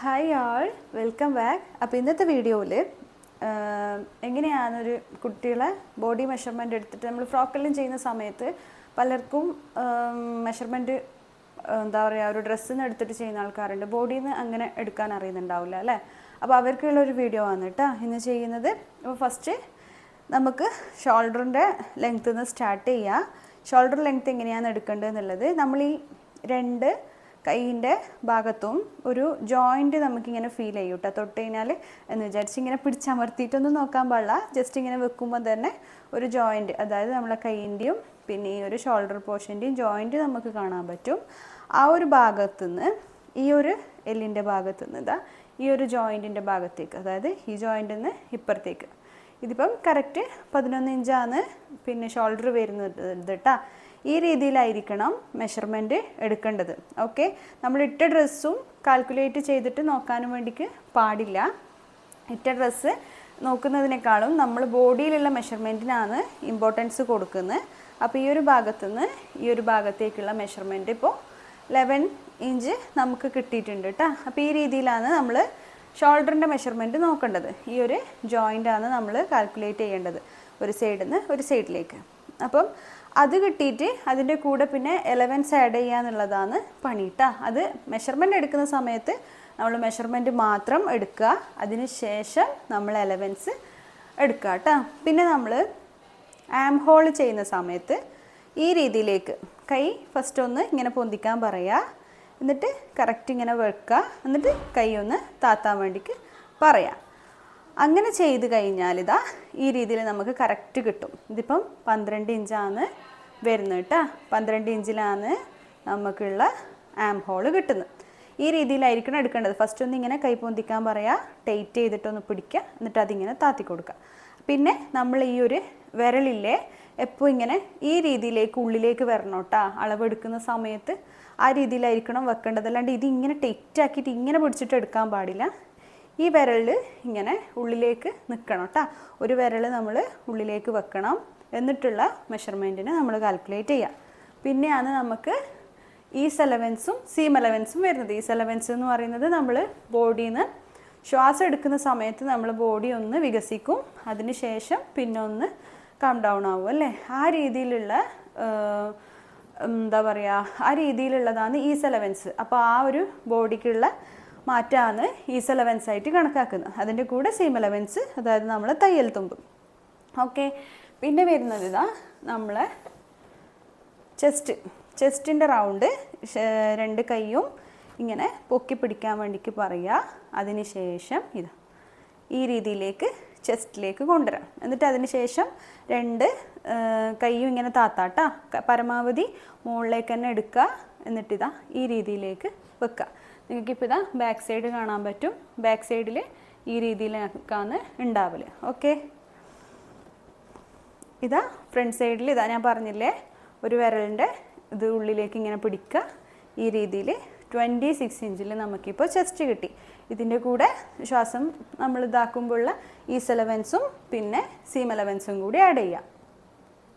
Hi ആൾ welcome back അപ്പോൾ ഇന്നത്തെ വീഡിയോയിൽ എങ്ങനെയാണൊരു കുട്ടികളെ ബോഡി മെഷർമെന്റ് എടുത്തിട്ട് നമ്മൾ ഫ്രോക്കെല്ലാം ചെയ്യുന്ന സമയത്ത് പലർക്കും മെഷർമെന്റ് എന്താ പറയുക ഒരു ഡ്രസ്സിൽ നിന്ന് എടുത്തിട്ട് ചെയ്യുന്ന ആൾക്കാരുണ്ട്. ബോഡിയിൽ നിന്ന് അങ്ങനെ എടുക്കാൻ അറിയുന്നുണ്ടാവില്ല അല്ലേ? അപ്പോൾ അവർക്കുള്ള ഒരു വീഡിയോ ആണ് കേട്ടോ ഇന്ന് ചെയ്യുന്നത്. അപ്പോൾ ഫസ്റ്റ് നമുക്ക് ഷോൾഡറിന്റെ ലെങ്ത്ത് നിന്ന് സ്റ്റാർട്ട് ചെയ്യുക ഷോൾഡർ ലെങ്ത്ത് എങ്ങനെയാണ് എടുക്കേണ്ടത് എന്നുള്ളത്. നമ്മൾ ഈ രണ്ട് കൈയിന്റെ ഭാഗത്തും ഒരു ജോയിന്റ് നമുക്കിങ്ങനെ ഫീൽ ചെയ്യും കേട്ടോ തൊട്ട് കഴിഞ്ഞാൽ എന്ന് വിചാരിച്ച് ഇങ്ങനെ പിടിച്ചമർത്തിയിട്ടൊന്നും നോക്കാൻ പാടില്ല. ജസ്റ്റ് ഇങ്ങനെ വെക്കുമ്പോൾ തന്നെ ഒരു ജോയിന്റ് അതായത് നമ്മളെ കൈയിന്റെയും പിന്നെ ഈ ഒരു ഷോൾഡർ പോർഷന്റെയും ജോയിന്റ് നമുക്ക് കാണാൻ പറ്റും. ആ ഒരു ഭാഗത്തുനിന്ന് ഈ ഒരു എല്ലിന്റെ ഭാഗത്തുനിന്ന് ഇതാ ഈ ഒരു ജോയിന്റിന്റെ ഭാഗത്തേക്ക് അതായത് ഈ ജോയിന്റിൽ നിന്ന് ഇപ്പുറത്തേക്ക്. ഇതിപ്പം കറക്റ്റ് പതിനൊന്ന് ഇഞ്ചാണ് പിന്നെ ഷോൾഡർ വരുന്നത് കേട്ടോ ഈ രീതിയിലായിരിക്കണം മെഷർമെന്റ് എടുക്കേണ്ടത്. ഓക്കെ നമ്മൾ ഇട്ട ഡ്രസ്സും കാൽക്കുലേറ്റ് ചെയ്തിട്ട് നോക്കാനും വേണ്ടിക്ക് പാടില്ല. ഇട്ട ഡ്രസ്സ് നോക്കുന്നതിനേക്കാളും നമ്മൾ ബോഡിയിലുള്ള മെഷർമെന്റിനാണ് ഇമ്പോർട്ടൻസ് കൊടുക്കുന്നത്. അപ്പോൾ ഈ ഒരു ഭാഗത്തുനിന്ന് ഈ ഒരു ഭാഗത്തേക്കുള്ള മെഷർമെന്റ് ഇപ്പോൾ ലെവൻ ഇഞ്ച് നമുക്ക് കിട്ടിയിട്ടുണ്ട് കേട്ടോ അപ്പോൾ ഈ രീതിയിലാണ് നമ്മൾ ഷോൾഡറിന്റെ മെഷർമെന്റ് നോക്കേണ്ടത്. ഈ ഒരു ജോയിന്റാണ് നമ്മൾ കാൽക്കുലേറ്റ് ചെയ്യേണ്ടത്. ഒരു സൈഡിൽ നിന്ന് ഒരു സൈഡിലേക്ക് അപ്പം അത് കിട്ടിയിട്ട് അതിന്റെ കൂടെ പിന്നെ എലവൻസ് ആഡ് ചെയ്യുക എന്നുള്ളതാണ് പണി കേട്ടോ അത് മെഷർമെന്റ് എടുക്കുന്ന സമയത്ത് നമ്മൾ മെഷർമെന്റ് മാത്രം എടുക്കുക. അതിന് ശേഷം നമ്മൾ എലവൻസ് എടുക്കുക കേട്ടോ പിന്നെ നമ്മൾ ആം ഹോൾ ചെയ്യുന്ന സമയത്ത് ഈ രീതിയിലേക്ക് കൈ ഫസ്റ്റ് ഒന്ന് ഇങ്ങനെ പൊന്തിക്കാൻ പറയുക. എന്നിട്ട് കറക്റ്റ് ഇങ്ങനെ വെക്കുക. എന്നിട്ട് കൈ ഒന്ന് താത്താൻ വേണ്ടിക്ക് പറയാം അങ്ങനെ ചെയ്ത് കഴിഞ്ഞാൽ ഇതാ ഈ രീതിയിൽ നമുക്ക് കറക്റ്റ് കിട്ടും. ഇതിപ്പം പന്ത്രണ്ട് ഇഞ്ചാണ് വരുന്നത് കേട്ടോ. പന്ത്രണ്ട് ഇഞ്ചിലാണ് നമുക്കുള്ള ആം ഹോൾ കിട്ടുന്നത്. ഈ രീതിയിലായിരിക്കണം എടുക്കേണ്ടത്. ഫസ്റ്റ് ഒന്ന് ഇങ്ങനെ കൈ പൊന്തിക്കാൻ പറയുക ടൈറ്റ് ചെയ്തിട്ടൊന്ന് പിടിക്കുക എന്നിട്ട് അതിങ്ങനെ താത്തി കൊടുക്കുക. പിന്നെ നമ്മൾ ഈ ഒരു വിരലില്ലേ എപ്പോൾ ഇങ്ങനെ ഈ രീതിയിലേക്ക് ഉള്ളിലേക്ക് വരണം കേട്ടോ. അളവെടുക്കുന്ന സമയത്ത് ആ രീതിയിലായിരിക്കണം വെക്കേണ്ടത്. അല്ലാണ്ട് ഇത് ഇങ്ങനെ ടൈറ്റ് ആക്കിയിട്ട് ഇങ്ങനെ പിടിച്ചിട്ട് എടുക്കാൻ പാടില്ല. ഈ വിരൽ ഇങ്ങനെ ഉള്ളിലേക്ക് നിൽക്കണം കേട്ടോ ഒരു വിരൽ നമ്മൾ ഉള്ളിലേക്ക് വെക്കണം. എന്നിട്ടുള്ള മെഷർമെന്റിന് നമ്മൾ കാൽക്കുലേറ്റ് ചെയ്യുക പിന്നെയാണ് നമുക്ക് ഈ സെലവൻസും സീം എലവൻസും വരുന്നത്. ഈ സെലവൻസ് എന്ന് പറയുന്നത് നമ്മൾ ബോഡിയിൽ നിന്ന് ശ്വാസം എടുക്കുന്ന സമയത്ത് നമ്മൾ ബോഡി ഒന്ന് വികസിക്കും. അതിനുശേഷം പിന്നെ ഒന്ന് കം ഡൗൺ ആവും അല്ലേ? ആ രീതിയിലുള്ള എന്താ പറയുക ആ രീതിയിലുള്ളതാണ് ഈ സെലവൻസ് അപ്പോൾ ആ ഒരു ബോഡിക്കുള്ള മാറ്റമാണ് ഈസ് സെലവൻസ് ആയിട്ട് കണക്കാക്കുന്നത് അതിന്റെ കൂടെ സെയിം എലവൻസ് അതായത് നമ്മൾ തയ്യൽ തുമ്പ്. ഓക്കെ പിന്നെ വരുന്നത് ഇതാ നമ്മളെ ചെസ്റ്റ് ചെസ്റ്റിന്റെ റൗണ്ട് രണ്ട് കൈയും ഇങ്ങനെ പൊക്കി പിടിക്കാൻ വേണ്ടിക്ക് പറയുക. അതിന് ശേഷം ഇത് ഈ രീതിയിലേക്ക് ചെസ്റ്റിലേക്ക് കൊണ്ടുവരാം. എന്നിട്ട് അതിന് ശേഷം രണ്ട് കൈയും ഇങ്ങനെ താത്താട്ടാ. പരമാവധി മുകളിലേക്ക് തന്നെ എടുക്കുക. എന്നിട്ടിതാ ഈ രീതിയിലേക്ക് വെക്കുക നിങ്ങൾക്കിപ്പോൾ ഇതാ ബാക്ക് സൈഡ് കാണാൻ പറ്റും. ബാക്ക് സൈഡിൽ ഈ രീതിയിലേക്കാണ് ഉണ്ടാവൽ ഓക്കെ ഇതാ ഫ്രണ്ട് സൈഡിൽ ഇതാ ഞാൻ പറഞ്ഞില്ലേ ഒരു വിരലിന്റെ ഇത് ഉള്ളിലേക്ക് ഇങ്ങനെ പിടിക്കുക ഈ രീതിയിൽ ട്വന്റി സിക്സ് ഇഞ്ചിൽ നമുക്കിപ്പോൾ ചെസ്റ്റ് കിട്ടി. ഇതിന്റെ കൂടെ ശ്വാസം നമ്മൾ ഇതാക്കുമ്പോഴുള്ള ഈസ് എലവൻസും പിന്നെ സീം എലവൻസും കൂടി ആഡ് ചെയ്യാം.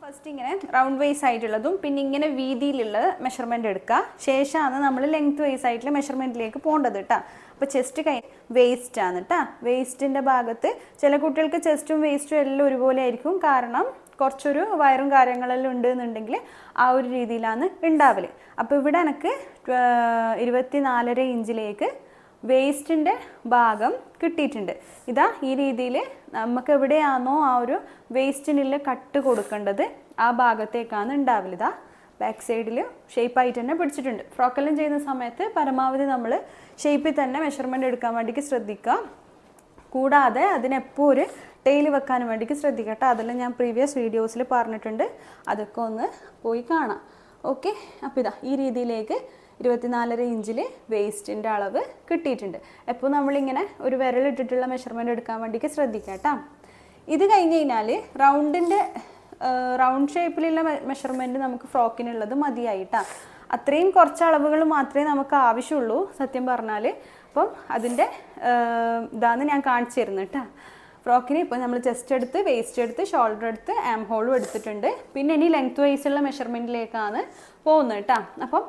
ഫസ്റ്റ് ഇങ്ങനെ റൗണ്ട് വൈസ് ആയിട്ടുള്ളതും പിന്നെ ഇങ്ങനെ വീതിയിലുള്ള മെഷർമെന്റ് എടുക്കുക. ശേഷമാണ് നമ്മൾ ലെങ്ത് വൈസ് ആയിട്ടുള്ള മെഷർമെന്റിലേക്ക് പോകേണ്ടത് കേട്ടോ അപ്പോൾ ചെസ്റ്റ് കൈ വേസ്റ്റ് ആണ് കേട്ടോ വേസ്റ്റിന്റെ ഭാഗത്ത് ചില കുട്ടികൾക്ക് ചെസ്റ്റും വേസ്റ്റും എല്ലാം ഒരുപോലെ ആയിരിക്കും. കാരണം കുറച്ചൊരു വയറും കാര്യങ്ങളെല്ലാം ഉണ്ട് എന്നുണ്ടെങ്കിൽ ആ ഒരു രീതിയിലാണ് ഉണ്ടാവൽ. അപ്പോൾ ഇവിടെ എനിക്ക് ഇരുപത്തി നാലര ഇഞ്ചിലേക്ക് വേസ്റ്റിന്റെ ഭാഗം കിട്ടിയിട്ടുണ്ട്. ഇതാ ഈ രീതിയിൽ നമുക്ക് എവിടെയാണോ ആ ഒരു വേസ്റ്റിനുള്ള കട്ട് കൊടുക്കേണ്ടത് ആ ഭാഗത്തേക്കാണ് ഉണ്ടാവില്ല ഇതാ ബാക്ക് സൈഡിൽ ഷേപ്പായിട്ട് തന്നെ പിടിച്ചിട്ടുണ്ട്. ഫ്രോക്കെല്ലാം ചെയ്യുന്ന സമയത്ത് പരമാവധി നമ്മൾ ഷേപ്പിൽ തന്നെ മെഷർമെന്റ് എടുക്കാൻ വേണ്ടിക്ക് ശ്രദ്ധിക്കുക. കൂടാതെ അതിനെപ്പോൾ ഒരു ടെയിൽ വെക്കാൻ വേണ്ടിക്ക് ശ്രദ്ധിക്കട്ടെ അതെല്ലാം ഞാൻ പ്രീവിയസ് വീഡിയോസിൽ പറഞ്ഞിട്ടുണ്ട്. അതൊക്കെ ഒന്ന് പോയി കാണാം. ഓക്കെ അപ്പോൾ ഇതാ ഈ രീതിയിലേക്ക് ഇരുപത്തിനാലര ഇഞ്ചിൽ വേസ്റ്റിന്റെ അളവ് കിട്ടിയിട്ടുണ്ട്. എപ്പോൾ നമ്മളിങ്ങനെ ഒരു വിരലിട്ടിട്ടുള്ള മെഷർമെന്റ് എടുക്കാൻ വേണ്ടിയിട്ട് ശ്രദ്ധിക്കാം കേട്ടോ. ഇത് കഴിഞ്ഞ് കഴിഞ്ഞാൽ റൗണ്ടിന്റെ റൗണ്ട് ഷേപ്പിലുള്ള മെഷർമെന്റ് നമുക്ക് ഫ്രോക്കിനുള്ളത് മതിയായിട്ടാണ് അത്രയും കുറച്ച് അളവുകൾ മാത്രമേ നമുക്ക് ആവശ്യമുള്ളൂ സത്യം പറഞ്ഞാൽ അപ്പം അതിന്റെ ഇതാണ് ഞാൻ കാണിച്ചു തരുന്നത് കേട്ടോ. ഫ്രോക്കിന് ഇപ്പോൾ നമ്മൾ ചെസ്റ്റ് എടുത്ത് വേസ്റ്റ് എടുത്ത് ഷോൾഡർ എടുത്ത് ആം ഹോളും എടുത്തിട്ടുണ്ട്. പിന്നെ ഇനി ലെങ്ത് വൈസ് ഉള്ള മെഷർമെന്റിലേക്കാണ് പോകുന്നത് കേട്ടോ. അപ്പം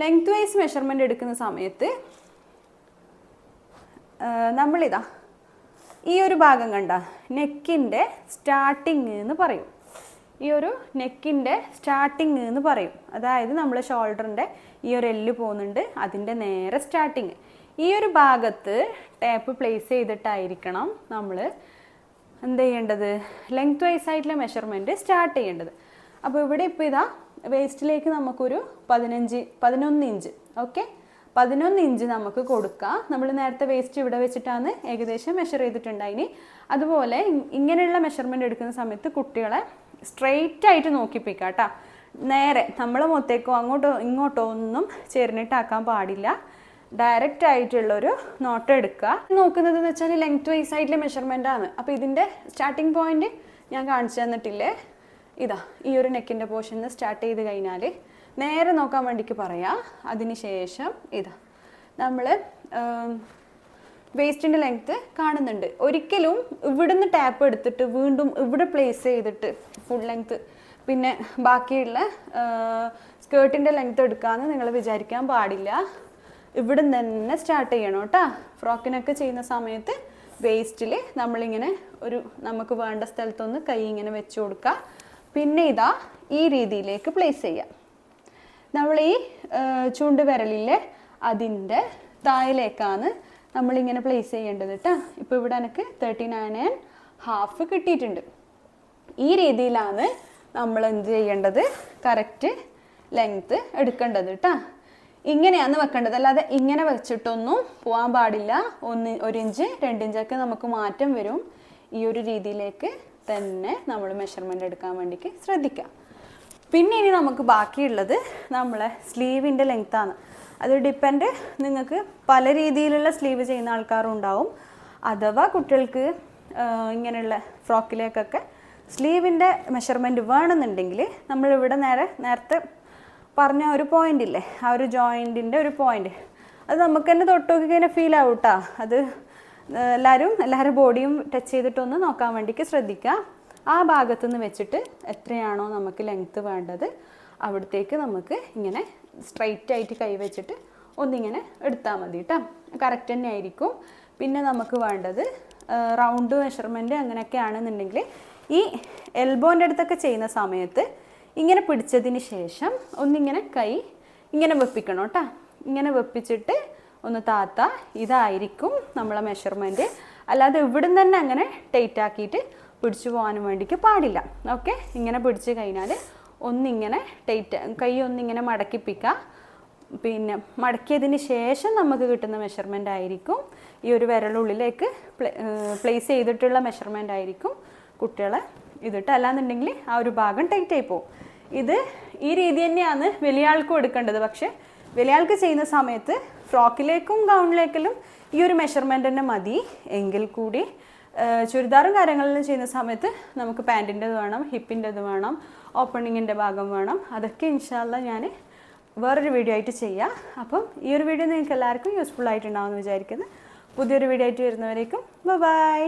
ലെങ്ത് വൈസ് മെഷർമെന്റ് എടുക്കുന്ന സമയത്ത് നമ്മളിതാ ഈ ഒരു ഭാഗം കണ്ട നെക്കിന്റെ സ്റ്റാർട്ടിങ് എന്ന് പറയും. ഈ ഒരു നെക്കിന്റെ സ്റ്റാർട്ടിങ് എന്ന് പറയും. അതായത് നമ്മൾ ഷോൾഡറിന്റെ ഈ ഒരു എല്ല് പോകുന്നുണ്ട് അതിന്റെ നേരെ സ്റ്റാർട്ടിങ് ഈ ഒരു ഭാഗത്ത് ടാപ്പ് പ്ലേസ് ചെയ്തിട്ടായിരിക്കണം നമ്മൾ എന്ത് ചെയ്യേണ്ടത്? ലെങ്ത് വൈസ് ആയിട്ടുള്ള മെഷർമെന്റ് സ്റ്റാർട്ട് ചെയ്യേണ്ടത്. അപ്പോൾ ഇവിടെ ഇപ്പോൾ ഇതാ വേസ്റ്റിലേക്ക് നമുക്കൊരു പതിനഞ്ച് പതിനൊന്ന് ഇഞ്ച്. ഓക്കെ പതിനൊന്ന് ഇഞ്ച് നമുക്ക് കൊടുക്കാം. നമ്മൾ നേരത്തെ വേസ്റ്റ് ഇവിടെ വെച്ചിട്ടാണ് ഏകദേശം മെഷർ ചെയ്തിട്ടുണ്ടായിനി അതുപോലെ ഇങ്ങനെയുള്ള മെഷർമെന്റ് എടുക്കുന്ന സമയത്ത് കുട്ടികളെ സ്ട്രെയിറ്റ് ആയിട്ട് നോക്കിപ്പിക്കാം കേട്ടോ നേരെ നമ്മൾ മൊത്തേക്കോ അങ്ങോട്ടോ ഇങ്ങോട്ടോ ഒന്നും ചേർന്നിട്ടാക്കാൻ പാടില്ല. ഡയറക്റ്റ് ആയിട്ടുള്ളൊരു നോട്ട് എടുക്കുക നോക്കുന്നത് എന്ന് വെച്ചാൽ ലെങ്ത് വൈസ് ആയിട്ടുള്ള മെഷർമെന്റ് ആണ്. അപ്പോൾ ഇതിന്റെ സ്റ്റാർട്ടിംഗ് പോയിന്റ് ഞാൻ കാണിച്ചു തന്നിട്ടില്ലേ? ഇതാ ഈ ഒരു നെക്കിന്റെ പോർഷനിൽ സ്റ്റാർട്ട് ചെയ്ത് കഴിഞ്ഞാൽ നേരെ നോക്കാൻ വേണ്ടിക്ക് പറയാം. അതിന് ശേഷം ഇതാ നമ്മൾ വേസ്റ്റിന്റെ ലെങ്ത്ത് കാണുന്നുണ്ട്. ഒരിക്കലും ഇവിടുന്ന് ടാപ്പ് എടുത്തിട്ട് വീണ്ടും ഇവിടെ പ്ലേസ് ചെയ്തിട്ട് ഫുൾ ലെങ്ത്ത് പിന്നെ ബാക്കിയുള്ള സ്കേർട്ടിന്റെ ലെങ്ത്ത് എടുക്കാമെന്ന് നിങ്ങൾ വിചാരിക്കാൻ പാടില്ല. ഇവിടുന്ന് തന്നെ സ്റ്റാർട്ട് ചെയ്യണം കേട്ടോ. ഫ്രോക്കിനൊക്കെ ചെയ്യുന്ന സമയത്ത് വേസ്റ്റിൽ നമ്മളിങ്ങനെ ഒരു നമുക്ക് വേണ്ട സ്ഥലത്തൊന്ന് കൈ ഇങ്ങനെ വെച്ച് കൊടുക്കുക പിന്നെ ഇതാ ഈ രീതിയിലേക്ക് പ്ലേസ് ചെയ്യാം. നമ്മൾ ഈ ചൂണ്ട് വിരലിലെ അതിന്റെ താഴേക്കാണ് നമ്മളിങ്ങനെ പ്ലേസ് ചെയ്യേണ്ടത് കേട്ടോ. ഇപ്പോൾ ഇവിടെ എനിക്ക് തേർട്ടി നയൻ ആൻഡ് ഹാഫ് കിട്ടിയിട്ടുണ്ട്. ഈ രീതിയിലാണ് നമ്മൾ എന്ത് ചെയ്യേണ്ടത്? കറക്റ്റ് ലെങ്ത്ത് എടുക്കേണ്ടത് കേട്ടോ. ഇങ്ങനെയാണ് വെക്കേണ്ടത്. അല്ലാതെ ഇങ്ങനെ വെച്ചിട്ടൊന്നും പോകാൻ പാടില്ല. ഒന്ന് ഒരു ഇഞ്ച് രണ്ടിഞ്ചൊക്കെ നമുക്ക് മാറ്റം വരും. ഈ ഒരു രീതിയിലേക്ക് തന്നെ നമ്മൾ മെഷർമെന്റ് എടുക്കാൻ വേണ്ടിയിട്ട് ശ്രദ്ധിക്കാം പിന്നെ ഇനി നമുക്ക് ബാക്കിയുള്ളത് നമ്മളെ സ്ലീവിന്റെ ലെങ്ത്താണ് അത് ഡിപ്പെൻഡ് നിങ്ങൾക്ക് പല രീതിയിലുള്ള സ്ലീവ് ചെയ്യുന്ന ആൾക്കാരും ഉണ്ടാവും. അഥവാ കുട്ടികൾക്ക് ഇങ്ങനെയുള്ള ഫ്രോക്കിലേക്കൊക്കെ സ്ലീവിന്റെ മെഷർമെന്റ് വേണമെന്നുണ്ടെങ്കിൽ നമ്മളിവിടെ നേരെ നേരത്തെ പറഞ്ഞ ഒരു പോയിന്റ് ഇല്ലേ? ആ ഒരു ജോയിന്റിന്റെ ഒരു പോയിന്റ് അത് നമുക്ക് തന്നെ തൊട്ട് നോക്കി കഴിഞ്ഞാൽ ഫീൽ ആവും കേട്ടോ അത് എല്ലാവരും എല്ലാവരുടെ ബോഡിയും ടച്ച് ചെയ്തിട്ടൊന്ന് നോക്കാൻ വേണ്ടിക്ക് ശ്രദ്ധിക്കുക. ആ ഭാഗത്തുനിന്ന് വെച്ചിട്ട് എത്രയാണോ നമുക്ക് ലെങ്ത്ത് വേണ്ടത് അവിടത്തേക്ക് നമുക്ക് ഇങ്ങനെ സ്ട്രൈറ്റ് ആയിട്ട് കൈവച്ചിട്ട് ഒന്നിങ്ങനെ എടുത്താൽ മതി കേട്ടോ കറക്റ്റ് തന്നെ ആയിരിക്കും. പിന്നെ നമുക്ക് വേണ്ടത് റൗണ്ട് മെഷർമെന്റ് അങ്ങനെയൊക്കെ ആണെന്നുണ്ടെങ്കിൽ ഈ എൽബോന്റെ അടുത്തൊക്കെ ചെയ്യുന്ന സമയത്ത് ഇങ്ങനെ പിടിച്ചതിന് ശേഷം ഒന്നിങ്ങനെ കൈ ഇങ്ങനെ വെപ്പിക്കണം കേട്ടോ ഇങ്ങനെ വെപ്പിച്ചിട്ട് ഒന്ന് താത്ത ഇതായിരിക്കും നമ്മളെ മെഷർമെന്റ് അല്ലാതെ ഇവിടുന്ന് തന്നെ അങ്ങനെ ടൈറ്റ് ആക്കിയിട്ട് പിടിച്ചു പോകാനും വേണ്ടിക്ക് പാടില്ല. ഓക്കെ ഇങ്ങനെ പിടിച്ചു കഴിഞ്ഞാൽ ഒന്നിങ്ങനെ ടൈറ്റ് കൈ ഒന്നിങ്ങനെ മടക്കിപ്പിക്കുക പിന്നെ മടക്കിയതിന് ശേഷം നമുക്ക് കിട്ടുന്ന മെഷർമെന്റ് ആയിരിക്കും. ഈ ഒരു വിരലുള്ളിലേക്ക് പ്ലേസ് ചെയ്തിട്ടുള്ള മെഷർമെന്റ് ആയിരിക്കും കുട്ടികളെ ഇതിട്ട്. അല്ലാന്നുണ്ടെങ്കിൽ ആ ഒരു ഭാഗം ടൈറ്റ് ആയി പോകും ഇത് ഈ രീതി തന്നെയാണ് വലിയ ആൾക്കും എടുക്കേണ്ടത് പക്ഷേ വലിയ ആൾക്ക് ചെയ്യുന്ന സമയത്ത് ഫ്രോക്കിലേക്കും ഗൗണിലേക്കിലും ഈ ഒരു മെഷർമെന്റ് തന്നെ മതി. എങ്കിൽ കൂടി ചുരിദാറും കാര്യങ്ങളിലും ചെയ്യുന്ന സമയത്ത് നമുക്ക് പാന്റിന്റെത് വേണം ഹിപ്പിന്റെത് വേണം ഓപ്പണിങ്ങിന്റെ ഭാഗം വേണം. അതൊക്കെ ഇൻഷാല്ല ഞാൻ വേറൊരു വീഡിയോ ആയിട്ട് ചെയ്യാം. അപ്പം ഈ ഒരു വീഡിയോ നിങ്ങൾക്ക് എല്ലാവർക്കും യൂസ്ഫുൾ ആയിട്ടുണ്ടാവുമെന്ന് വിചാരിക്കുന്നു. പുതിയൊരു വീഡിയോ ആയിട്ട് വരുന്നവരേക്കും ബൈ